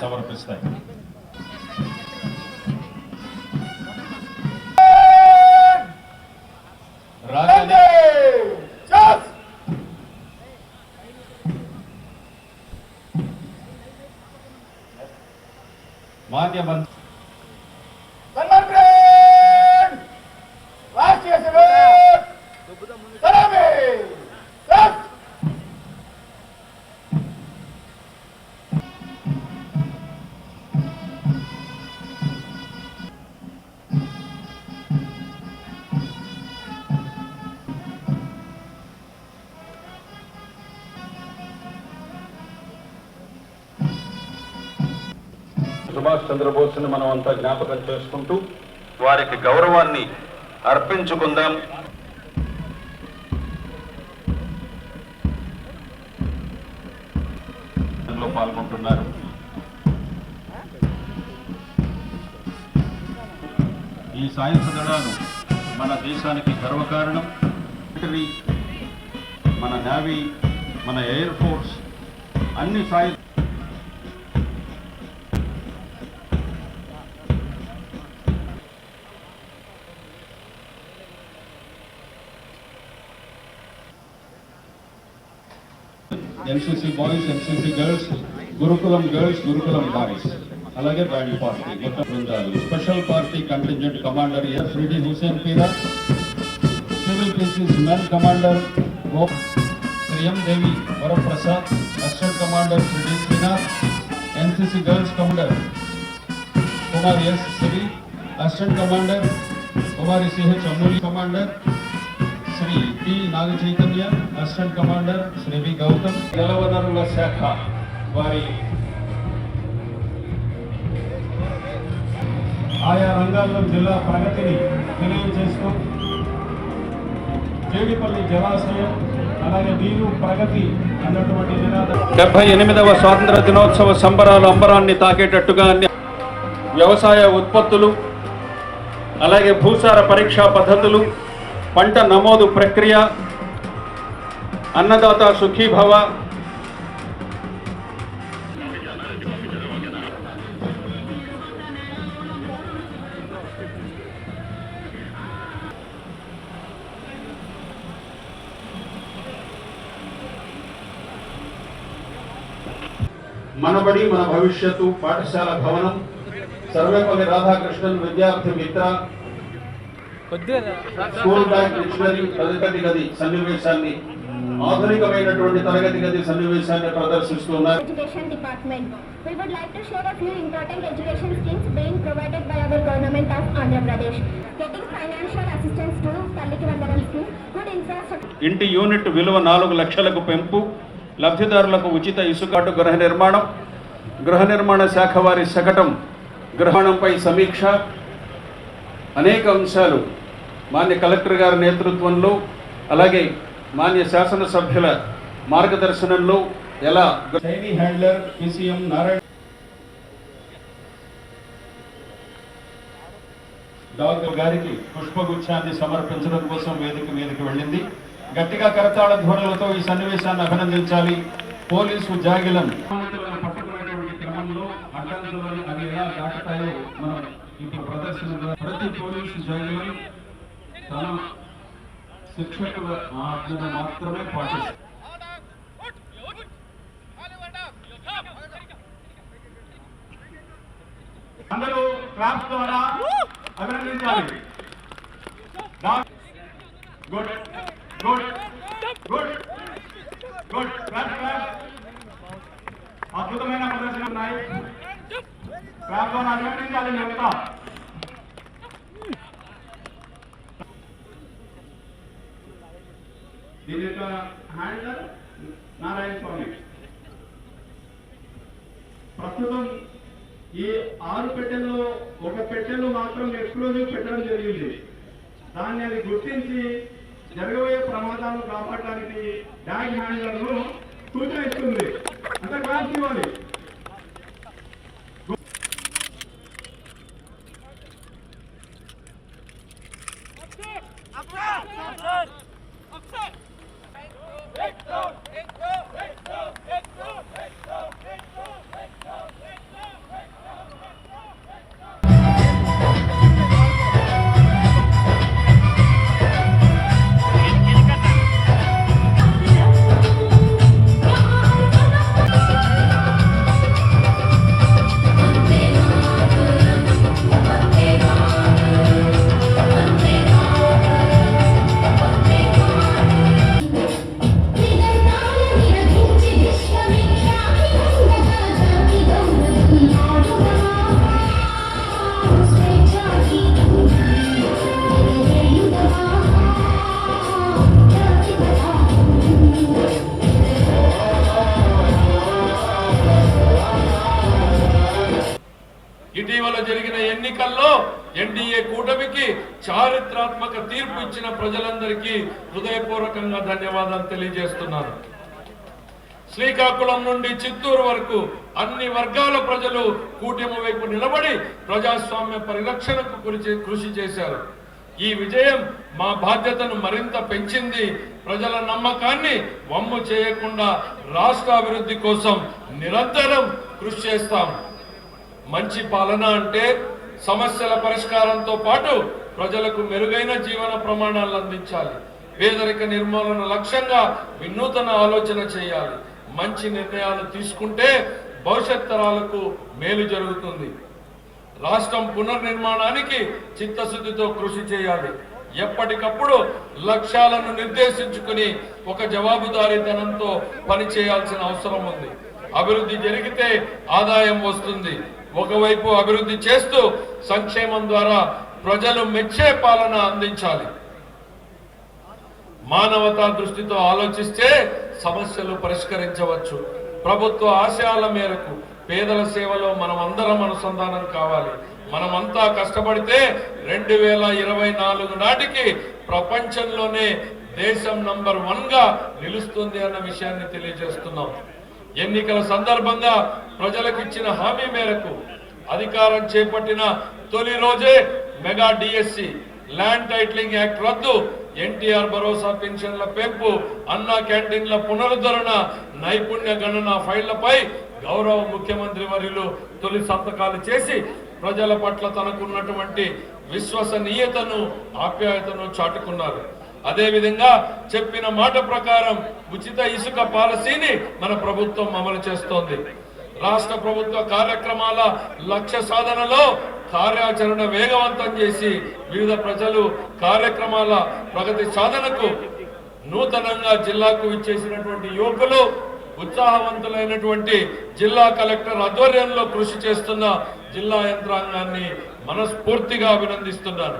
సమర్పిస్తాయి రాజధాని మాన్య మంత్రి సుభాష్ చంద్రబోస్ని మనం అంతా జ్ఞాపకం చేసుకుంటూ వారికి గౌరవాన్ని అర్పించుకుందాం. పాల్గొంటున్నారు. ఈ సాయుధ దళాలు మన దేశానికి గర్వకారణం. మన నేవీ మన ఎయిర్ ఫోర్స్ అన్ని సాయుధ NCC boys NCC girls gurukulam girls gurukulam boys అలాగే బ్యాండ్ పార్టీ మొత్తం బృందాలు special party contingent commander SVD Hussain Peera civil PCs men commander ఓ Shri M Devi Varaprasad assistant commander Shri D Srinath NCC girls commander Kumar S Siri assistant commander Kumari CH Amuli commander Shri T. Naga Chaitanya assistant commander Shri V. Gautam. జలవనరుల శాఖ వారి ఆయా రంగాల్లో జిల్లా ప్రగతిని తెలియజేస్తూ జేడిపల్లి జలాశయం అలాగే నీరు ప్రగతి అన్నటువంటి డెబ్బై ఎనిమిదవ స్వాతంత్ర దినోత్సవ సంబరాలు అంబరాన్ని తాకేటట్టుగా అన్ని వ్యవసాయ ఉత్పత్తులు అలాగే భూసార పరీక్షా పద్ధతులు పంట నమోదు ప్రక్రియ అన్నదాత సుఖీభవ మనబడి మన భవిష్యత్తు పాఠశాల భవనం సర్వేపల్లి రాధాకృష్ణన్ విద్యార్థి మిత్ర ఇంటి యూనిట్ విలువ నాలుగు లక్షలకు పెంపు లబ్ధిదారులకు ఉచిత ఇసుకాటు గృహ నిర్మాణం గృహ నిర్మాణ శాఖ వారి శకటం గ్రహణంపై సమీక్ష అనేక అంశాలు మాన్య కలెక్టర్ గారి నేతృత్వంలో అలాగే మాన్య శాసనసభ్యుల మార్గదర్శనంలో ఎలా హ్యాండ్లర్ పిసిఎం నారాయణ డాక్టర్ గారికి పుష్పగుచ్ఛాన్ని సమర్పించడం కోసం వేదిక మీదకి వెళ్ళింది. గట్టిగా కరతాళ ధ్వనులతో ఈ సన్నివేశాన్ని అభినందించాలి. పోలీసు జాగిలం. ఇప్పుడు ప్రదర్శన ద్వారా ప్రతి పోలీసు జాగిలం తన శిక్షకుల ఆజ్ఞను మాత్రమే పాటిస్తారు అందరూ క్లాప్స్ ద్వారా అభినందించాలి good good good good clap clap అద్భుతమైన ప్రదర్శన ఉన్నాయి క్లాప్ ద్వారా అభినందించాలి చెప్తా దీని యొక్క హ్యాండర్ నారాయణ స్వామి. ప్రస్తుతం ఈ ఆరు పెట్టెల్లో ఒక పెట్టెలో మాత్రం ఎక్స్క్లూజివ్ పెట్టడం జరిగింది. దాన్ని అది గుర్తించి జరగబోయే ప్రమాదాలను కాపాడడానికి డ్యాగ్ హ్యాండర్ను సూచన ఇస్తుంది. అంటే క్లాస్ ఇవ్వాలి ఎన్డీఏ కూటమికి చారిత్రాత్మక తీర్పు ఇచ్చిన ప్రజలందరికీ హృదయపూర్వకంగా ధన్యవాదాలు తెలియజేస్తున్నాను. శ్రీకాకుళం నుండి చిత్తూరు వరకు అన్ని వర్గాల ప్రజలు కూటమి వైపు నిలబడి ప్రజాస్వామ్య పరిరక్షణకు కృషి చేశారు. ఈ విజయం మా బాధ్యతను మరింత పెంచింది. ప్రజల నమ్మకాన్ని వమ్ము చేయకుండా రాష్ట్ర అభివృద్ధి కోసం నిరంతరం కృషి చేస్తాం. మంచి పాలన అంటే సమస్యల పరిష్కారంతో పాటు ప్రజలకు మెరుగైన జీవన ప్రమాణాలు అందించాలి. పేదరిక నిర్మూలన లక్ష్యంగా వినూతన ఆలోచన చేయాలి. మంచి నిర్ణయాలు తీసుకుంటే భవిష్యత్ తరాలకు మేలు జరుగుతుంది. రాష్ట్రం పునర్నిర్మాణానికి చిత్తశుద్ధితో కృషి చేయాలి. ఎప్పటికప్పుడు లక్ష్యాలను నిర్దేశించుకుని ఒక జవాబుదారీతనంతో పనిచేయాల్సిన అవసరం ఉంది. అభివృద్ధి జరిగితే ఆదాయం వస్తుంది. ఒకవైపు అభివృద్ధి చేస్తూ సంక్షేమం ద్వారా ప్రజలు మెచ్చే పాలన అందించాలి. మానవతా దృష్టితో ఆలోచిస్తే సమస్యలు పరిష్కరించవచ్చు. ప్రభుత్వ ఆశయాల మేరకు పేదల సేవలో మనం అందరం అనుసంధానం కావాలి. మనమంతా కష్టపడితే రెండు వేల ఇరవై నాలుగు నాటికి ప్రపంచంలోనే దేశం నంబర్ వన్గా నిలుస్తుంది అన్న విషయాన్ని తెలియజేస్తున్నాం. ఎన్నికల సందర్భంగా ప్రజలకు ఇచ్చిన హామీ మేరకు అధికారం చేపట్టిన తొలి రోజే mega DSC land titling act రద్దు ఎన్టీఆర్ భరోసా పెన్షన్ల పెంపు అన్నా క్యాంటీన్ల పునరుద్ధరణ నైపుణ్య గణన ఫైళ్ళపై గౌరవ ముఖ్యమంత్రి వర్యులు తొలి సంతకాలు చేసి ప్రజల పట్ల తనకున్నటువంటి విశ్వసనీయతను ఆప్యాయతను చాటుకున్నారు. అదేవిధంగా చెప్పిన మాట ప్రకారం ఉచిత ఇసుక పాలసీని మన ప్రభుత్వం అమలు చేస్తోంది. రాష్ట్ర ప్రభుత్వ కార్యక్రమాల లక్ష్య సాధనలో కార్యాచరణ వేగవంతం చేసి వివిధ ప్రజలు కార్యక్రమాల ప్రగతి సాధనకు నూతనంగా జిల్లాకు ఇచ్చేసినటువంటి యువకులు ఉత్సాహవంతులైనటువంటి జిల్లా కలెక్టర్ ఆధ్వర్యంలో కృషి చేస్తున్న జిల్లా యంత్రాంగాన్ని మనస్ఫూర్తిగా అభినందిస్తున్నాను.